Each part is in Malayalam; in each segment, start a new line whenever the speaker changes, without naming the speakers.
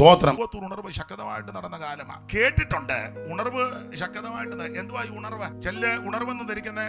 സ്തോത്രം. ഉണർവ് ശക്തമായിട്ട് നടന്ന കാലമാണ്. കേട്ടിട്ടുണ്ട്. ഉണർവ് ശക്തമായിട്ട് എന്തുവായി ഉണർവ്? ചെല്ല് ഉണർവെന്ന് ധരിക്കുന്ന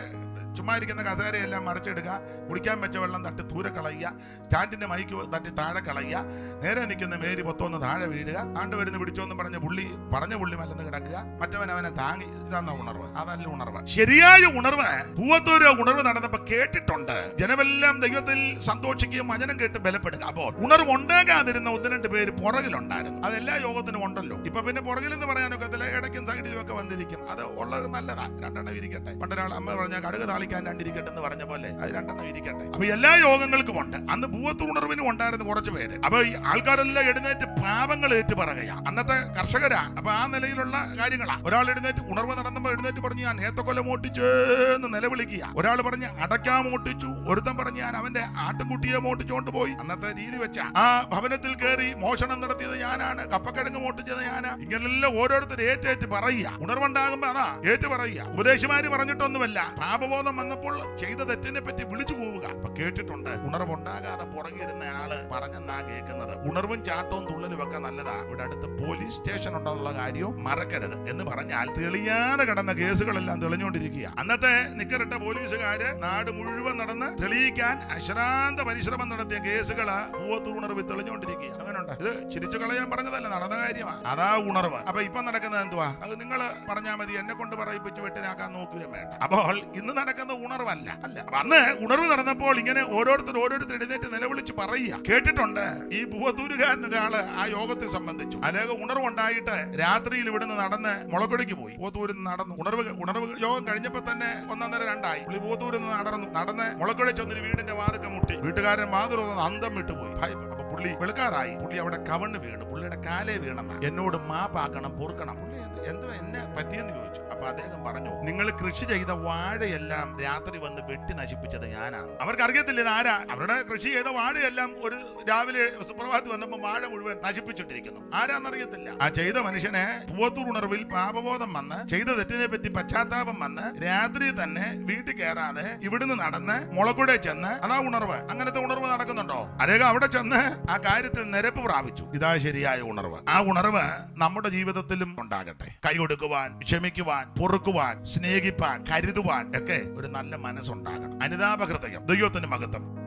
ചുമ്മാ ഇരിക്കുന്ന കസേരയെല്ലാം മറിച്ചെടുക്കുക കുടിക്കാൻ വെച്ച വെള്ളം തട്ടി ദൂരെ കളയുക സ്റ്റാൻഡിന്റെ മൈക്ക് തട്ടി താഴെ കളയുക നേരെ നിൽക്കുന്ന മേരി പൊത്തൊന്ന് താഴെ വീഴുക ആണ്ട് വരുന്ന പിടിച്ചോന്ന് പറഞ്ഞ പുള്ളി പറഞ്ഞ പുള്ളി മല്ലെന്ന് കിടക്കുക മറ്റവൻ അവനെ താങ്ങി ഇതാന്ന ഉണർവ് അതല്ല ഉണർവ്. ശരിയായ ഉണർവ് പൂവത്തൂര് ഉണർവ് നടന്നപ്പോൾ കേട്ടിട്ടുണ്ട്. ജനമെല്ലാം ദൈവത്തിൽ സന്തോഷിക്കുകയും വചനം കേട്ട് ബലപ്പെടുക. അപ്പോൾ ഉണർവ് ഉണ്ടാകാതിരുന്ന ഒന്ന് രണ്ട് പേര് പുറകിലുണ്ടായിരുന്നു. അതെല്ലാ യോഗത്തിനും ഉണ്ടല്ലോ. ഇപ്പൊ പിന്നെ പുറകിലെന്ന് പറയാനൊക്കെ ഇടയ്ക്കും ഒക്കെ വന്നിരിക്കും. അത് ഉള്ളത് നല്ലതാ. രണ്ടെണ്ണം ഇരിക്കട്ടെ. പണ്ടൊരാൾ അമ്മ പറഞ്ഞ കടുക് താളിക്കാൻ രണ്ടിരിക്കട്ടെ എന്ന് പറഞ്ഞ പോലെ അത് രണ്ടെണ്ണം ഇരിക്കട്ടെ. അപ്പൊ എല്ലാ യോഗങ്ങൾക്കും ഉണ്ട്. അന്ന് ഭൂവത്തുണർവിനും ഉണ്ടായിരുന്നു കുറച്ച് പേര്. അപ്പൊ ഈ ആൾക്കാരെല്ലാം എഴുന്നേറ്റ് പാപങ്ങൾ ഏറ്റു പറയുക അന്നത്തെ കർഷകരാ. അപ്പൊ ആ നിലയിലുള്ള കാര്യങ്ങളാ. ഒരാൾ എഴുന്നേറ്റ് ഉണർവ് നടന്നപ്പോ എഴുന്നേറ്റ് പറഞ്ഞു ഞാൻ ഏത്തക്കൊല ഓട്ടിച്ചേന്ന് നിലവിളിക്കുക ഒരാൾ പറഞ്ഞ് അടക്കാൻ മോട്ടിച്ചു ഒരുത്തൻ പറഞ്ഞ് ഞാൻ അവന്റെ ആട്ടുംകുട്ടിയെ മോട്ടിച്ചുകൊണ്ട് പോയി. അന്നത്തെ രീതി വെച്ച. ആ ഭവനത്തിൽ കയറി മോഷണം നടത്തിയത് ഞാനാണ്. കപ്പക്കിഴങ്ങ് മോട്ടിച്ചത് ഞാനാ. ഇങ്ങനെല്ലാം ഓരോരുത്തർ ഏറ്റേറ്റ് പറയുക ഉണർവുണ്ടാകുമ്പോ അതാ ഏറ്റു പറയുക. ഉപദേശിമാര് പറഞ്ഞിട്ടൊന്നുമല്ല. പാപബോധം വന്നപ്പോൾ ചെയ്ത തെറ്റിനെ പറ്റി വിളിച്ചു പോവുക. അപ്പൊ കേട്ടിട്ടുണ്ട് ഉണർവുണ്ടാകാതെ പുറകിരുന്ന ആൾ പറഞ്ഞെന്നാ കേൾക്കുന്നത്. ഉണർവും ചാട്ടവും തുള്ളലും ഒക്കെ നല്ലതാ. ഇവിടെ അടുത്ത് പോലീസ് സ്റ്റേഷൻ ഉണ്ടെന്നുള്ള കാര്യവും മറക്കരുത് എന്ന് പറഞ്ഞാൽ തെളിയാതെ കിടന്ന കേസുകളെല്ലാം തെളിഞ്ഞുകൊണ്ടിരിക്കുക. അന്നത്തെ നിക്കറിട്ട പോലീസുകാര് നാട് മുഴുവൻ നടന്ന് തെളിയിക്കാൻ അശ്രാന്ത പരിശ്രമം നടത്തിയ കേസുകൾ പൂവത്തൂർ ഉണർവ് തെളിഞ്ഞുകൊണ്ടിരിക്കുക. അങ്ങനെയുണ്ട്. ഇത് ചിരിച്ചു കളയാൻ പറഞ്ഞതല്ല നടന്ന കാര്യമാണ് അതാ ഉണർവ്. അപ്പൊ ഇപ്പൊ നടക്കുന്നത് എന്തുവാ? അത് നിങ്ങൾ പറഞ്ഞാൽ മതി എന്നെ കൊണ്ട് പറയിപ്പിച്ച് വെട്ടിനാക്കാൻ നോക്കുകയും വേണ്ട. അപ്പോൾ ഇന്ന് നടക്കുന്ന ഉണർവല്ല. അല്ല അന്ന് ഉണർവ് നടന്നപ്പോൾ ഇങ്ങനെ ഓരോരുത്തർ ഓരോരുത്തർ എഴുന്നേറ്റ് നിലവിളിച്ച് പറയുക. കേട്ടിട്ടുണ്ട് ഈ ഭൂവത്തൂരുകാരൻ ഒരാൾ ആ യോഗത്തെ സംബന്ധിച്ചു. അനേക ഉണർവുണ്ടായിട്ട് രാത്രിയിൽ ഇവിടുന്ന് നടന്ന് മുളക്കൊടിക്ക് പോയി. പൂവത്തൂരിൽ നിന്ന് നടന്നു. ഉണർവ് ഉണർവ് യോഗം കഴിഞ്ഞപ്പോ തന്നെ ഒന്നൊന്നര രണ്ടായി. പുള്ളി പൂവത്തൂരിൽ നിന്ന് നടന്നു നടന്ന് മുളക്കൊടി വീടിന്റെ വാതുക്ക മുട്ടി. വീട്ടുകാരൻ വാതിൽ അന്തം വിട്ടുപോയി. ഭയപ്പെട്ടു. പുള്ളി വെളുക്കാറായി. പുള്ളി അവിടെ കവണ് വീണു. പുള്ളിയുടെ കാലേ വീണെന്ന. എന്നോട് മാപ്പാക്കണം പൊറുക്കണം. പുള്ളി എന്ത്- എന്നെ പറ്റിയെന്ന് ചോദിച്ചു. അപ്പൊ അദ്ദേഹം പറഞ്ഞു നിങ്ങൾ കൃഷി ചെയ്ത വാഴയെല്ലാം രാത്രി വന്ന് വെട്ടി നശിപ്പിച്ചത് ഞാനാണ് അവർക്ക് അറിയത്തില്ല ആരാ. അവരുടെ കൃഷി ചെയ്ത വാഴയെല്ലാം ഒരു രാവിലെ സുപ്രഭാതത്തിൽ വന്നപ്പോൾ വാഴ മുഴുവൻ നശിപ്പിച്ചിട്ടിരിക്കുന്നു. ആരാന്നറിയത്തില്ല. ആ ചെയ്ത മനുഷ്യനെ പൂവത്തൂറുണർവിൽ പാപബോധം വന്ന് ചെയ്ത തെറ്റിനെ പറ്റി പശ്ചാത്താപം വന്ന് രാത്രി തന്നെ വീട്ടിൽ കയറാതെ ഇവിടുന്ന് നടന്ന് മുളക്കുടെ ചെന്ന് അതാ ഉണർവ്. അങ്ങനത്തെ ഉണർവ് നടക്കുന്നുണ്ടോ? അദ്ദേഹം അവിടെ ചെന്ന് ആ കാര്യത്തിൽ നിരപ്പ് പ്രാപിച്ചു. ഇതാ ശരിയായ ഉണർവ്. ആ ഉണർവ് നമ്മുടെ ജീവിതത്തിലും ഉണ്ടാകട്ടെ. കൈ കൊടുക്കുവാൻ ക്ഷമിക്കുവാൻ പൊറുക്കുവാൻ സ്നേഹിപ്പാൻ കരുതുവാൻ ഒക്കെ ഒരു നല്ല മനസ്സുണ്ടാകണം. അനുതാപ ഹൃദയം ദൈവത്തിന് മഹത്വം.